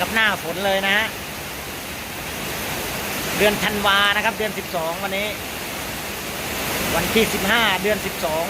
กับหน้าฝนเลยนะฮะเดือนธันวานะครับ เดือนสิบสองวันนี้ วันที่สิบห้าเดือนสิบสอง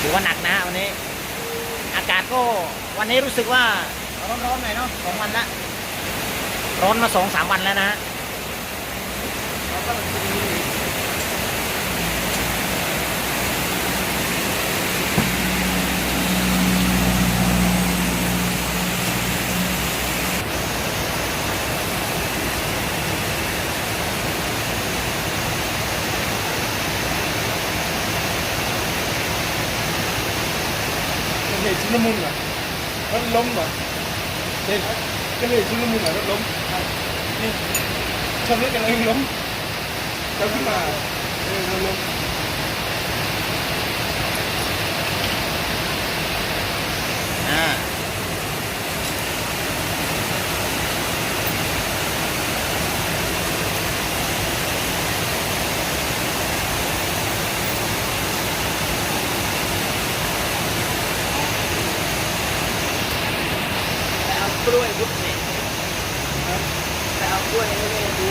ถือว่าหนักนะฮะวันนี้ อากาศก็วันนี้รู้สึกว่าร้อนๆหน่อยเนาะสองวันละร้อนมาสองสามวันแล้วนะฮะ เป็นเหตุชุลมุนเหรอรถล้มเหรอเด็กเป็นเหตุชุลมุนเหรอรถล้มนี่ชนรถกันเองล้มเราขึ้นมาเออเราล้มอ่า ไปเอากล้วยยุบเนี่ย ไปเอากล้วยให้แม่ดู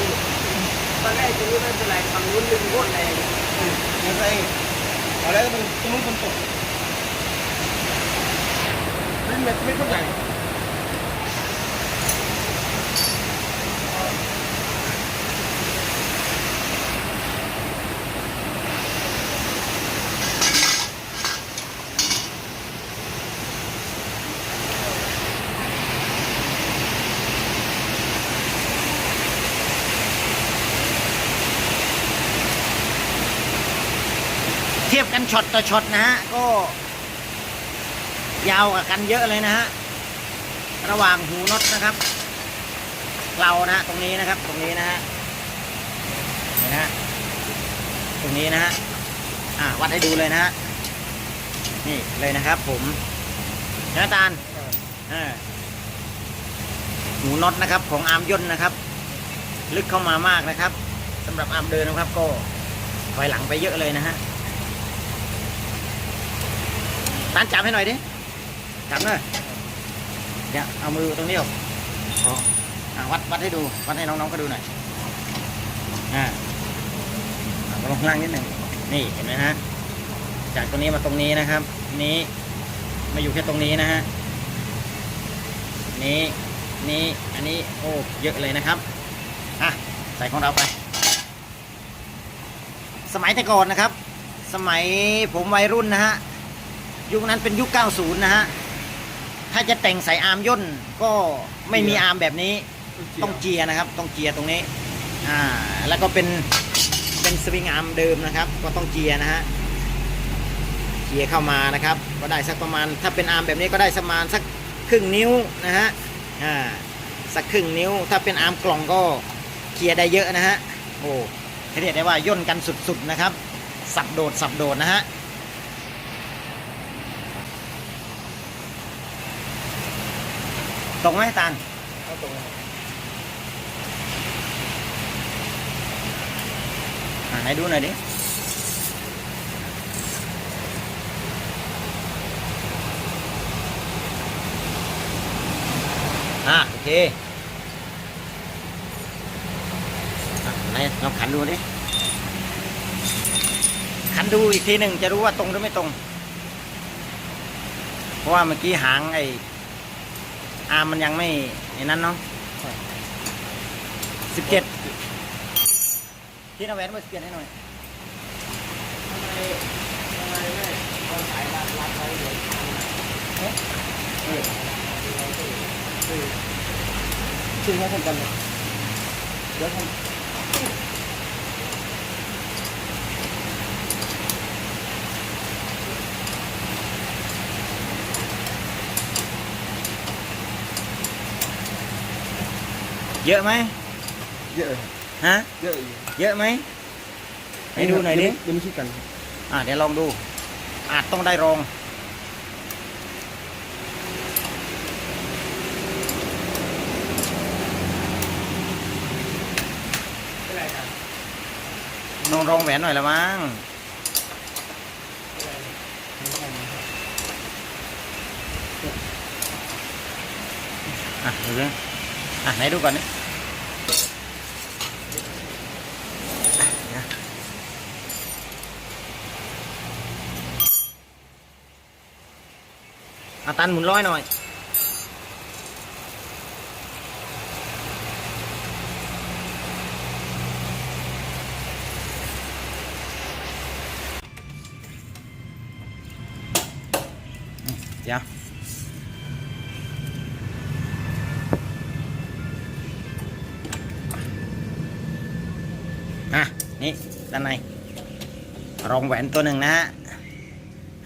ตอนแรกจะรู้ไม่เป็นไรฝั่งนู้นดึงโคตรแรงยังไงเอาแล้วมันตรงนู้นมันตกไม่ไม่ไม่เข้าใจ ทียบกันช็อตต่อช็อตนะฮะ ก็ ยาวกับกันเยอะเลยนะฮะ ระหว่างหูน็อตนะครับ เรานะฮะตรงนี้นะครับ ตรงนี้นะฮะนี่นะฮะตรงนี้นะฮะอ่าวัดให้ดูเลยนะฮะนี่เลยนะครับ ผมนะตาลอ่าหูน็อตนะครับ ของอาร์มย่นนะครับ ลึกเข้ามามากนะครับสำหรับอาร์มเดินนะครับ ก็ถอยหลังไปเยอะเลยนะฮะ ตานจับให้หน่อยดิ จับเลยเดี๋ยเอามือตรงนี้ออกอ๋ออะวัดวัดให้ดู วัดให้น้องๆก็ดูหน่อย อ่าลงข้างล่างนิดหนึ่งนี่เห็นไหมฮะ จากตรงนี้มาตรงนี้นะครับ นี้มาอยู่แค่ตรงนี้นะฮะ นี้ นี้ อันนี้ โอ้ เยอะเลยนะครับ อะ ใส่ของเราไป สมัยแต่ก่อนนะครับ สมัยผมวัยรุ่นนะฮะ ยุคนั้นเป็นยุค 90 นะฮะ ถ้าจะแต่งใส่อาร์มย่นก็ไม่มีอาร์มแบบนี้ ต้องเจียร์นะครับ ต้องเจียร์ตรงนี้ อ่า แล้วก็เป็นเป็นสวิงอาร์มเดิมนะครับ ก็ต้องเจียร์นะฮะ เจียร์เข้ามานะครับ ก็ได้สักประมาณ ถ้าเป็นอาร์มแบบนี้ก็ได้สักประมาณสักครึ่งนิ้วนะฮะ อ่า สักครึ่งนิ้ว ถ้าเป็นอาร์มกล่องก็เคลียร์ได้เยอะนะฮะ โอ้เรียกได้ว่าย่นกันสุดๆนะครับ สับโดดสับโดดนะฮะ ตรงไหมตาลเอาตรงอ่าไหนดูหน่อยดิอ่าโอเคอะไหนลองขันดูดิ ขันดูอีกทีหนึ่งจะรู้ว่าตรงหรือไม่ตรง เพราะว่าเมื่อกี้หางไอ้ อาร์มมันยังไม่ไอ้นั้นเนาะสิบเจ็ดที่นาแวนมาเปลี่ยนให้หน่อยทำไมทำไมไม่เอาสายรัดรัดไว้เดี๋ยวเอ๊ะเออเออซึ่อเขาทำกันเลยเดี๋ยวทำ เยอะไหมเยอะฮะเยอะอยู่เยอะไหมให้ดูหน่อยดิเดี๋ยวไม่คิดกันอ่าเดี๋ยวลองดู อาจต้องได้รองเป็นไรครับลองรองแหวนหน่อยละมั้งเป็นไรอะดูดิ อะไหนดูก่อนนี่อะเอาตันหมุนร้อยหน่อย เดี๋ยว นี่ด้านในรองแหวนตัวหนึ่งนะฮะ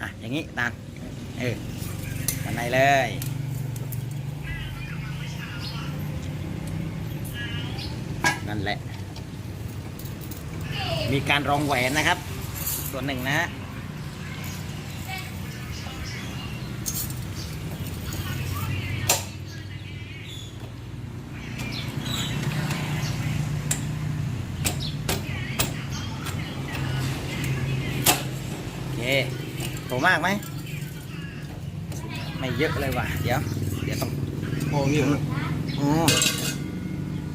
อะอย่างนี้ตานเออด้านในเลยนั่นแหละ มีการรองแหวนนะครับ ตัวหนึ่งนะฮะ โตมากไหม ไม่เยอะเลยว่ะ เดี๋ยว เดี๋ยวต้องโอ้นี่เหรอโอ้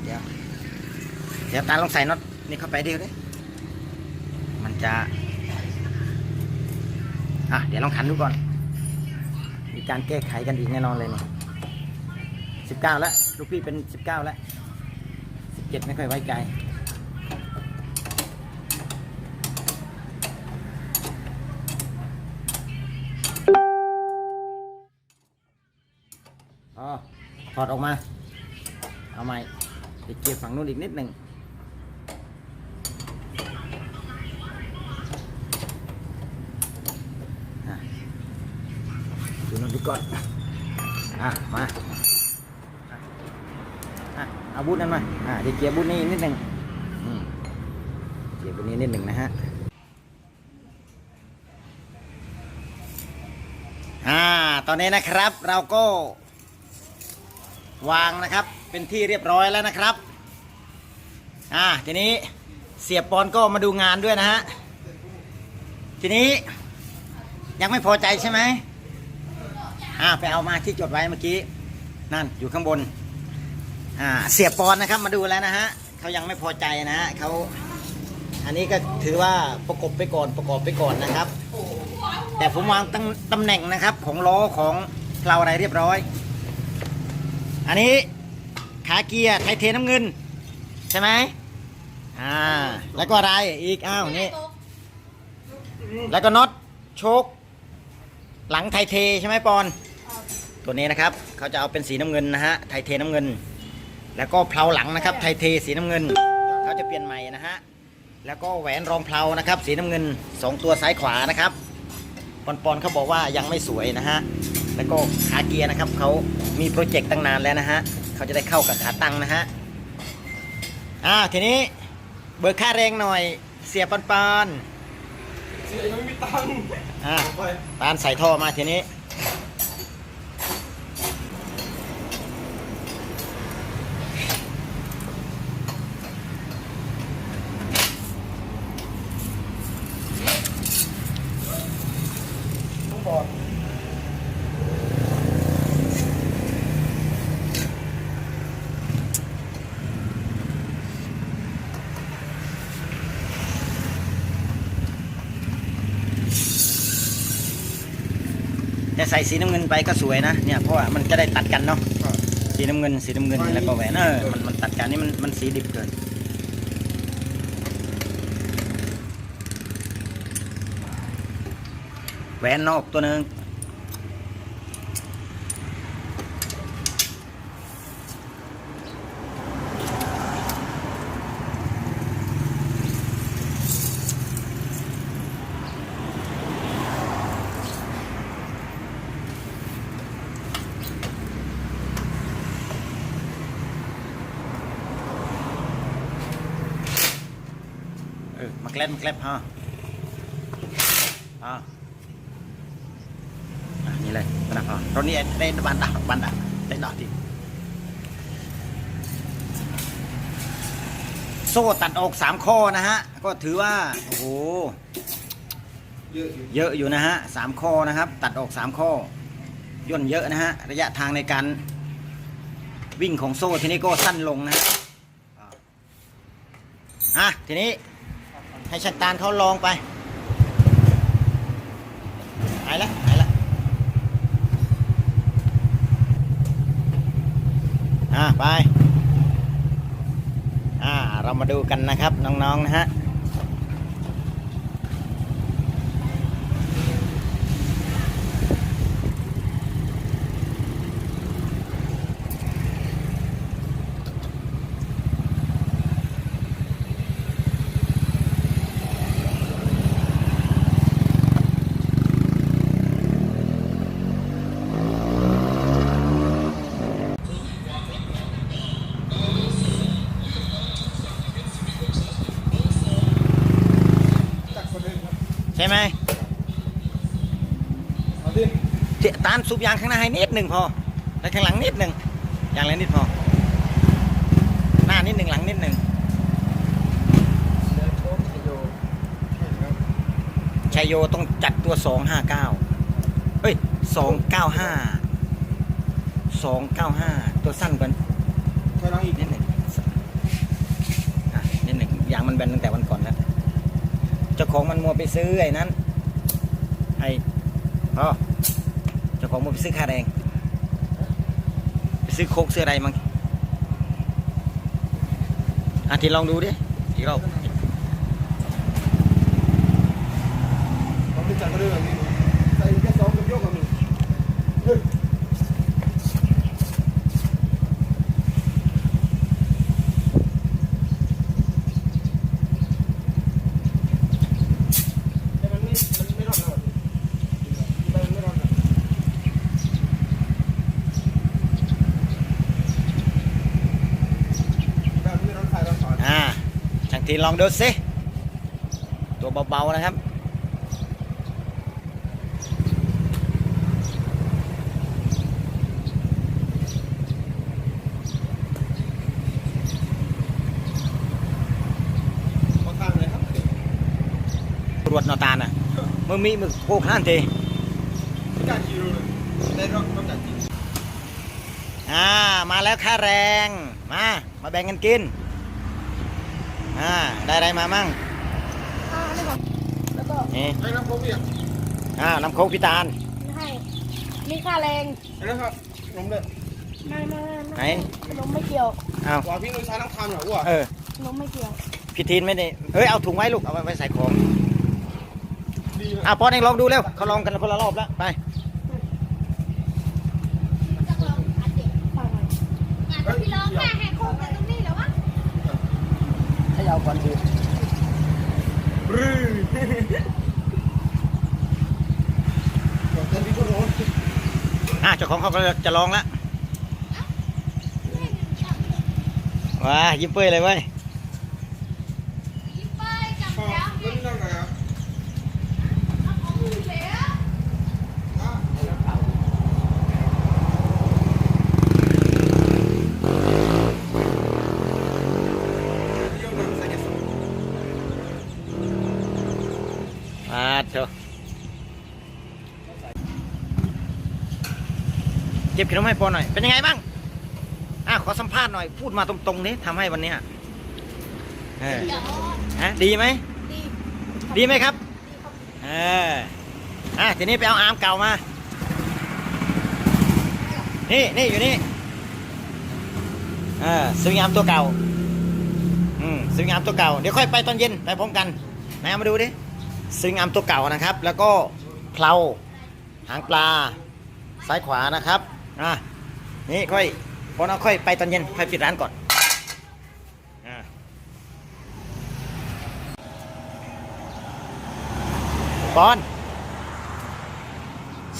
เดี๋ยว เดี๋ยวตาลองใส่น็อตนี่เข้าไปเดียวดิมันจะ อะ เดี๋ยวลองขันดูก่อน มีการแก้ไขกันอีกแน่นอนเลยนี่สิบเก้าแล้ว ลูกพี่เป็นสิบเก้าแล้วสิบเจ็ดไม่ค่อยไว้ใจ ถอดออกมา เอาใหม่ไปเกียร์ฝั่งนู้นอีกนิดหนึ่งดูนั่นดูก่อนอะ มาอะเอาบูทนั้นมาอะเดี๋ยวเกียร์บูทนี้นิดหนึ่งเกียร์บูทนี้นิดหนึ่งนะฮะอ่าตอนนี้นะครับเราก็ วางนะครับเป็นที่เรียบร้อยแล้วนะครับอ่าทีนี้เสียปอนก็มาดูงานด้วยนะฮะทีนี้ยังไม่พอใจใช่ไหมอ่าไปเอามาที่จดไว้เมื่อกี้นั่นอยู่ข้างบนอ่าเสียปอนนะครับมาดูแล้วนะฮะเขายังไม่พอใจนะฮะเขาอันนี้ก็ถือว่าประกบไปก่อนประกอบไปก่อนนะครับ แต่ผมวางตั้งตำแหน่งนะครับของล้อของเพลาอะไรเรียบร้อย อันนี้ขาเกียร์ไทเทน้ำเงิน ใช่ไหมอ่าแล้วก็อะไรอีกอ้าวนี่แล้วก็น็อตโชคหลังไทเทใช่ไหมปอน ตัวนี้นะครับเขาจะเอาเป็นสีน้ำเงินนะฮะไทเทน้ำเงิน แล้วก็เพลาหลังนะครับไทเทสีน้ำเงินเขาจะเปลี่ยนใหม่นะฮะแล้วก็แหวนรองเพลานะครับ สีน้ำเงินสองตัวซ้ายขวานะครับปอนปอนเขาบอกว่ายังไม่สวยนะฮะ แล้วก็ขาเกียร์นะครับเขามีโปรเจกต์ตั้งนานแล้วนะฮะเขาจะได้เข้ากับขาตั้งนะฮะอ้าวทีนี้เบิกค่าแรงหน่อยเสียปอนปอนเสียยังไม่มีตังค์อ่าไปปานใส่ท่อมาทีนี้ ใส่สีน้ำเงินไปก็สวยนะเนี่ยเพราะว่ามันจะได้ตัดกันเนาะสีน้ำเงินสีน้ำเงินแล้วก็แหวนเออมันมันตัดกันนี่มันมันสีดิบเกินแหวนนอกตัวหนึ่ง อมาแกล้มมาแกล้มฮะอ่าอะนี่เลยนะฮะตอนนี้ได้บันดาบันดาได้ดอกที่โซ่ตัดออกสามข้อนะฮะ ก็ถือว่า โอ้โหเยอะอยู่เยอะอยู่นะฮะสามข้อนะครับ ตัดออกสามข้อย่นเยอะนะฮะ ระยะทางในการวิ่งของโซ่ทีนี้ก็สั้นลงนะฮะอะทีนี้ ให้ชันตานเขาลองไปหายแล้วหายแล้วอะไป อ่า เรามาดูกันนะครับน้องๆนะฮะ จักคนเดินครับ ใช่ ไหมเอาดิเจตานสูบยางข้างหน้าให้นิดหนึ่งพอ แล้วข้างหลังนิดหนึ่งยางละนิดพอ หน้านิดหนึ่งหลังนิดหนึ่งเดินโค้งจะอยู่ใช่ครับชัยโยต้องจัดตัวสองห้าเก้าเฮ้ยสองเก้าห้าสองเก้าห้าตัวสั้นกว่าถอยหลังอีกนิดหนึ่งอะนิดหนึ่งยางมันแบนตั้งแต่วันก่อนแล้ว เจ้าของมันมัวไปซื้อไอ้นั้นไอ้พ่อเจ้าของมัวไปซื้อค่าแรงไปซื้อโคกซื้ออะไรมั้งอาทีลองดูดิอีกรอบ เราไปจัดก็เดินแบบนี้ใส่แค่สองกับโยกกับหนึ่งเฮ้ยแต่มันไม่มันไม่รอดแล้วมันไม่รอดแล้วแบบไม่รอดใครรอดสอน อ่าช่าง ทีลองดูสิ ตัวเบาๆนะครับมาข้างเลยครับ ตรวจนอตาน่ะมึงมีมึงโคข้านทีไม่กล้าขี่เลยได้รอบรอบจากจริงอ่า มาแล้วค่าแรง มา มาแบ่งกันกิน อ่าได้อะไรมามั่งอ่าอันนี้ก่อนแล้วก็นี่ไอ้น้ำโค้กเนี่ยอ่าน้ำโคกพิตาลให้มีค่าแรงไอ้นะครับนมเลยไม่ไม่ไม่ไหนขนมไม่เกี่ยวอ้าวว่าพี่นุ้ยใช้น้ำทานเหรอวะเออขนมไม่เกี่ยวพี่ทีนไม่ได้เอ้ยเอาถุงไว้ลูกเอาไว้ใส่ของดีนะอะปอนเองลองดูเร็วเขาลองกันคนละรอบแล้วไป ฟังหน่อย พี่ร้องแค่แหกโค้งกันตรงนี้เหรอวะ ให้เอาก่อนดีรื้อแต่ดีก็ร้อนอะเจ้าของเขาก็จะลองแล้วว้ายิ้มเปื่อยเลยเว้ย ยิ้มไปจับ พ่อ แถว เล่นนั่งไหนอะ เอาของมือเหลว อะ แล้วเต่า เดี๋ยวนั่งใส่แค่สอง มาเถอะเก็ บขนมให้ปอหน่อย เป็นยังไงบ้าง อะขอสัมภาษณ์หน่อย พูดมาตรงๆนี้ทำให้วันเนี้ยเออเดี๋ยวฮะดีไหม ดีดีไหมครับ เออ อะทีนี้ไปเอาอาร์มเก่ามา นี่นี่อยู่นี่เออสวิงอาร์มตัวเก่า อืมสวิงอาร์มตัวเก่า เดี๋ยวค่อยไปตอนเย็นไปพร้อมกันไหนเอามาดูดิสวิงอาร์มตัวเก่านะครับ แล้วก็เพลาหางปลาซ้ายขวานะครับ อะนี่ค่อยพอเราค่อยไปตอนเย็นค่อยปิดร้านก่อนอะปอน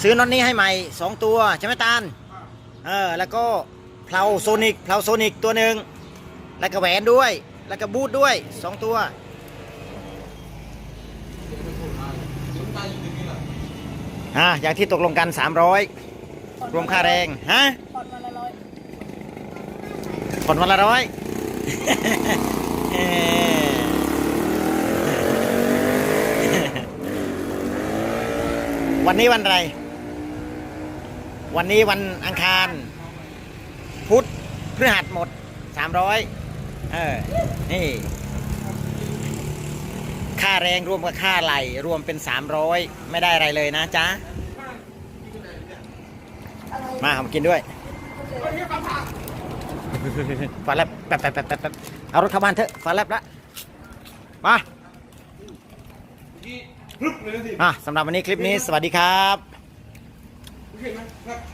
ซื้อน็อตนี้ให้ใหม่สองตัวใช่ไหมตาลเออแล้วก็เพลาโซนิกเพลาโซนิกตัวหนึ่งแล้วก็แหวนด้วย แล้วก็บูทด้วยสองตัวอ่าอย่างที่ตกลงกัน300ร วมค่าแรงฮะผ่อนวันละร้อยผ่อนวันละร้อยเอ่อวันนี้วันอะไร วันนี้วันอังคาร พุธพฤหัสหมดสามร้อยเออ นี่ ค่าแรงรวมกับค่าไหลรวมเป็นสามร้อยไม่ได้อะไรเลยนะจ๊ะ มาเอามากินด้วยฟ้าแลบแป๊บแป๊บแป๊บแป๊บแป๊บเอารถเข้าบ้านเถอะฟ้าแลบละมาที่พรึบเลยนะสิอะสำหรับวันนี้คลิปนี้สวัสดีครับโอเคไหมครับ